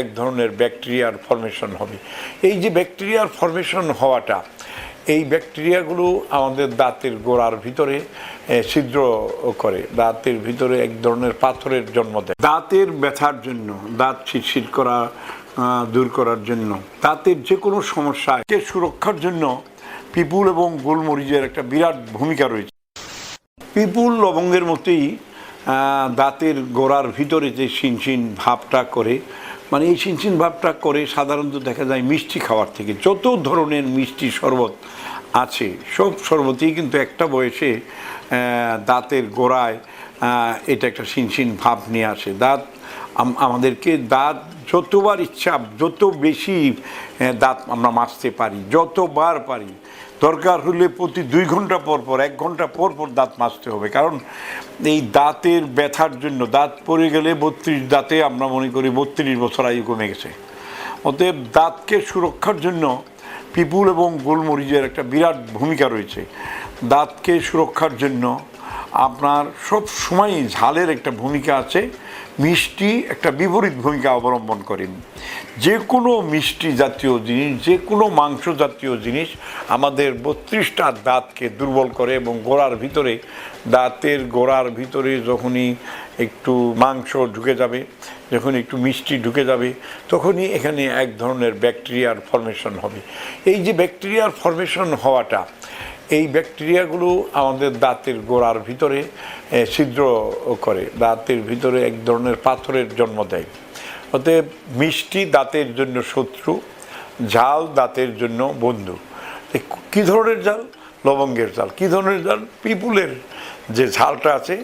এক ধরনের ব্যাকটেরিয়ার ফর্মেশন হবে। এই যে ব্যাকটেরিয়ার ফর্মেশন হওয়াটা, এই ব্যাকটেরিয়াগুলো আমাদের দাঁতের গোড়ার ভিতরে ছিদ্র করে। দাঁতের ভিতরে এক ধরনের পাথরের জন্ম দেয়। দাঁতের ব্যথার জন্য, দাঁত ছিটছিট করা দূর করার জন্য, দাঁতের যে কোনো সমস্যায় কে সুরক্ষার জন্য পিপুল এবং গোলমরিচের একটা বিরাট ভূমিকা রয়েছে। পিপুল লবঙ্গের মতোই দাঁতের গোড়ার ভিতরে যে শিনশিন ভাবটা করে মানে এই চিনচিন ভাবটা করে সাধারণত দেখা যায় মিষ্টি খাওয়ার থেকে যত ধরনের মিষ্টি শরবত আছে, সব শরবতই কিন্তু একটা বয়সে দাঁতের গোড়ায় এটা একটা সিনসিন ভাব নিয়ে আসে। দাঁত আমাদেরকে দাঁত, যতবার ইচ্ছা, যত বেশি দাঁত আমরা মাজতে পারি, যতবার পারি। দরকার হলে প্রতি দুই ঘণ্টা পর পর, এক ঘণ্টা পর পর দাঁত মাজতে হবে। কারণ এই দাঁতের ব্যথার জন্য, দাঁত পড়ে গেলে বত্রিশ, দাঁতে আমরা মনে করি বত্রিশ বছর আয়ু কমে গেছে। অতএব দাঁতকে সুরক্ষার জন্য পিপুল এবং গোলমরিচের একটা বিরাট ভূমিকা রয়েছে। দাঁতকে সুরক্ষার জন্য আপনার সব সময় ঝালের একটা ভূমিকা আছে। মিষ্টি একটা বিপরীত ভূমিকা অবলম্বন করেন। যে কোনো মিষ্টি জাতীয় জিনিস যে কোনো মাংস জাতীয় জিনিস আমাদের বত্রিশটা দাঁতকে দুর্বল করে এবং গোড়ার ভিতরে, দাঁতের গোড়ার ভিতরে যখনই একটু মাংস ঢুকে যাবে যখন একটু মিষ্টি ঢুকে যাবে, তখনই এখানে এক ধরনের ব্যাকটেরিয়ার ফর্মেশন হবে। এই যে ব্যাকটেরিয়ার ফর্মেশন হওয়াটা এই ব্যাকটেরিয়াগুলো আমাদের দাঁতের গোড়ার ভিতরে ছিদ্র করে। দাঁতের ভিতরে এক ধরনের পাথরের জন্ম দেয়। অতএব মিষ্টি দাঁতের জন্য শত্রু, ঝাল দাঁতের জন্য বন্ধু। কী ধরনের জাল লবঙ্গের জাল কী ধরনের জাল পিপুলের যে ঝালটা আছে,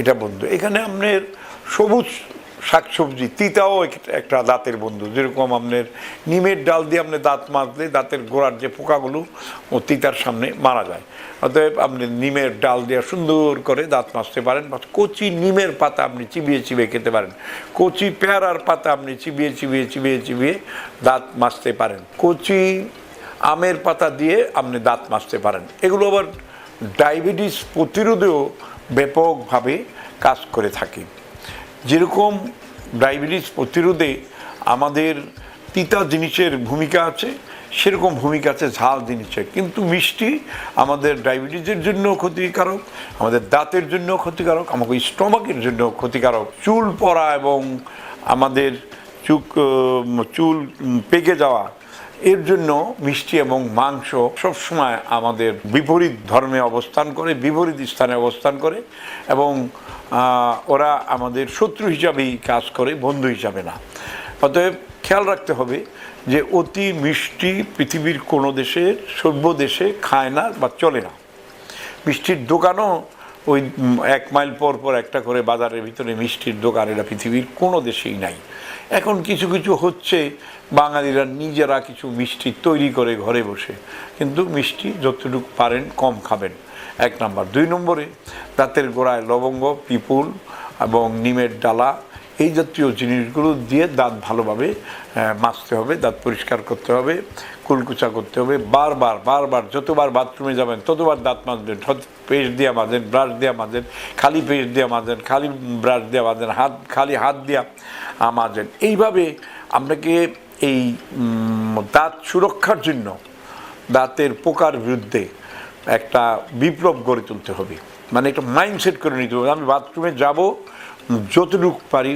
এটা বন্ধু। এখানে আপনার সবুজ শাকসবজি, তিতাও একটা দাঁতের বন্ধু। যেরকম আপনার নিমের ডাল দিয়ে আপনি দাঁত মাজলে দাঁতের গোড়ার যে পোকাগুলো, ও তিতার সামনে মারা যায়। অতএব আপনি নিমের ডাল দিয়ে সুন্দর করে দাঁত মাজতে পারেন, বা কচি নিমের পাতা আপনি চিবিয়ে চিবিয়ে খেতে পারেন। কচি পেয়ারার পাতা আপনি চিবিয়ে চিবিয়ে চিবিয়ে চিবিয়ে দাঁত মাজতে পারেন। কচি আমের পাতা দিয়ে আপনি দাঁত মাজতে পারেন। এগুলো আবার ডায়াবেটিস প্রতিরোধেও ব্যাপকভাবে কাজ করে থাকে। যেরকম ডায়াবেটিস প্রতিরোধে আমাদের তিতা জিনিসের ভূমিকা আছে, সেরকম ভূমিকা আছে ঝাল জিনিসের। কিন্তু মিষ্টি আমাদের ডায়াবেটিসের জন্য ক্ষতিকারক, আমাদের দাঁতের জন্য ক্ষতিকারক, আমাকে স্টমাকের জন্য ক্ষতিকারক। চুল পড়া এবং আমাদের চুক চুল পেকে যাওয়া এর জন্য মিষ্টি এবং মাংস সবসময় আমাদের বিপরীত ধর্মে অবস্থান করে, বিপরীত স্থানে অবস্থান করে এবং ওরা আমাদের শত্রু হিসাবেই কাজ করে, বন্ধু হিসাবে না। অতএব খেয়াল রাখতে হবে যে অতি মিষ্টি পৃথিবীর কোনো দেশের সভ্য দেশে খায় না বা চলে না। মিষ্টির দোকানও ওই এক মাইল পর পর একটা করে বাজারের ভিতরে মিষ্টির দোকান, এটা পৃথিবীর কোনো দেশেই নাই। এখন কিছু কিছু হচ্ছে, বাঙালিরা নিজেরা কিছু মিষ্টি তৈরি করে ঘরে বসে। কিন্তু মিষ্টি যতটুকু পারেন কম খাবেন। এক নম্বর। দুই নম্বরে, দাঁতের গোড়ায় লবঙ্গ, পিপুল এবং নিমের ডালা এই জাতীয় জিনিসগুলো দিয়ে দাঁত ভালোভাবে মাজতে হবে, দাঁত পরিষ্কার করতে হবে কুলকুচা করতে হবে, বারবার বারবার, যতবার বাথরুমে যাবেন, ততবার দাঁত মাজবেন পেস্ট দিয়ে মাজেন, ব্রাশ দিয়ে মাজেন, খালি পেস্ট দিয়ে মাজেন, খালি ব্রাশ দিয়ে মাজেন, হাত, খালি হাত দিয়া মাজেন। এইভাবে আপনাকে এই দাঁত সুরক্ষার জন্য দাঁতের পোকার বিরুদ্ধে একটা বিপ্লব গড়ে তুলতে হবে। মানে একটা মাইন্ডসেট করে নিতে হবে। আমি বাথরুমে যাব, যতটুকু পারি,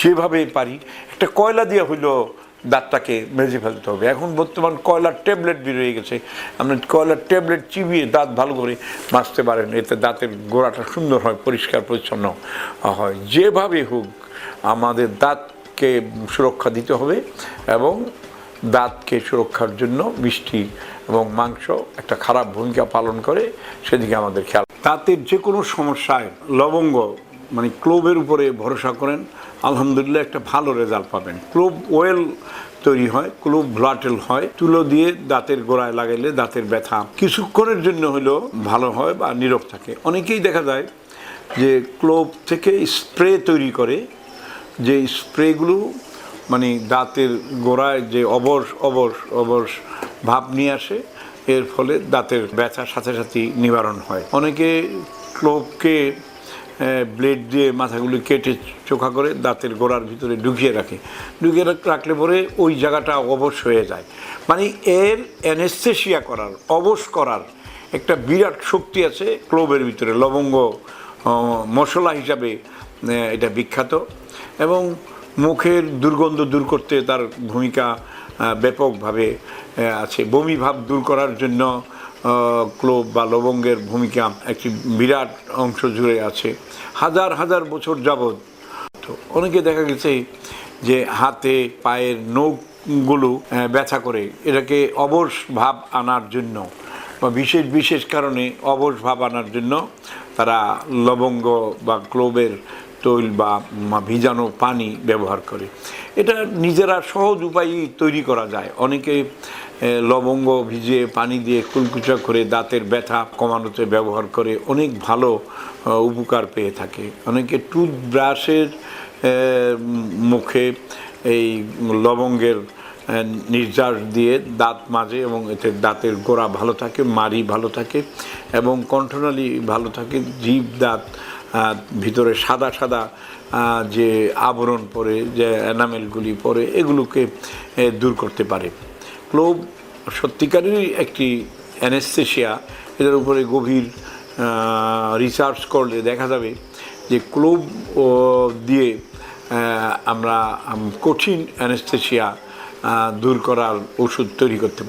যেভাবে পারি, একটা কয়লা দিয়ে হইল দাঁতটাকে মেজে ফেলতে হবে। এখন বর্তমান কয়লার ট্যাবলেট বেরিয়ে গেছে। আপনি কয়লার ট্যাবলেট চিবিয়ে দাঁত ভালো করে মাজতে পারেন, এতে দাঁতের গোড়াটা সুন্দর হয়, পরিষ্কার, পরিচ্ছন্ন হয়। যেভাবে হোক, আমাদের দাঁতকে সুরক্ষা দিতে হবে এবং দাঁতকে সুরক্ষার জন্য মিষ্টি এবং মাংস একটা খারাপ ভূমিকা পালন করে, সেদিকে আমাদের খেয়াল দাঁতের যে কোনো সমস্যায় লবঙ্গ মানে ক্লোভের উপরে ভরসা করেন, আলহামদুলিল্লাহ একটা ভালো রেজাল্ট পাবেন। ক্লোভ ওয়েল তৈরি হয়, ক্লোভ ভ্লাটেল হয়, তুলো দিয়ে দাঁতের গোড়ায় লাগাইলে দাঁতের ব্যথা কিছুক্ষণের জন্য হলেও ভালো হয় বা নীরব থাকে। অনেকেই দেখা যায় যে ক্লোভ থেকে স্প্রে তৈরি করে, যে স্প্রেগুলো মানে দাঁতের গোড়ায় যে অবশ অবশ অবশ ভাব নিয়ে আসে এর ফলে দাঁতের ব্যথার সাথে সাথে নিবারণ হয়। অনেকে ক্লোভকে ব্লেড দিয়ে মাথাগুলি কেটে চোখা করে দাঁতের গোড়ার ভিতরে ঢুকিয়ে রাখে। ঢুকিয়ে রাখ- রাখলে পরে ওই জায়গাটা অবশ হয়ে যায়। মানে এর অ্যানেস্থেশিয়া করার, অবশ করার একটা বিরাট শক্তি আছে ক্লোবের ভিতরে, লবঙ্গ মশলা হিসাবে এটা বিখ্যাত। এবং মুখের দুর্গন্ধ দূর করতে তার ভূমিকা ব্যাপকভাবে আছে। বমি ভাব দূর করার জন্য ক্লোব বা লবঙ্গের ভূমিকা একটি বিরাট অংশ জুড়ে আছে। হাজার হাজার বছর যাবৎ তো অনেকে দেখা গেছে যে হাতে, পায়ের নখগুলো ব্যথা করে। এটাকে অবশ ভাব আনার জন্য বা বিশেষ বিশেষ কারণে অবশ ভাব আনার জন্য তারা লবঙ্গ বা ক্লোবের তৈল বা ভিজানো পানি ব্যবহার করে। এটা নিজেরা সহজ উপায়ই তৈরি করা যায়। অনেকে লবঙ্গ ভিজিয়ে পানি দিয়ে কুলকুচা করে দাঁতের ব্যথা কমানোতে ব্যবহার করে অনেক ভালো উপকার পেয়ে থাকে। অনেকে টুথব্রাশের মুখে এই লবঙ্গের নির্যাস দিয়ে দাঁত মাজে এবং এতে দাঁতের গোড়া ভালো থাকে, মাড়ি ভালো থাকে এবং কণ্ঠনালী ভালো থাকে, জীব দাঁত ভিতরে সাদা সাদা যে আবরণ পরে, যে এনামেলগুলি পরে, এগুলোকে দূর করতে পারে। ক্লোব সত্যিকারেরই একটি অ্যানেস্থেশিয়া, এটার উপরে গভীর রিসার্চ করলে দেখা যাবে যে ক্লোব দিয়ে আমরা কঠিন অ্যানেস্থেশিয়া দূর করার ওষুধ তৈরি করতে পারি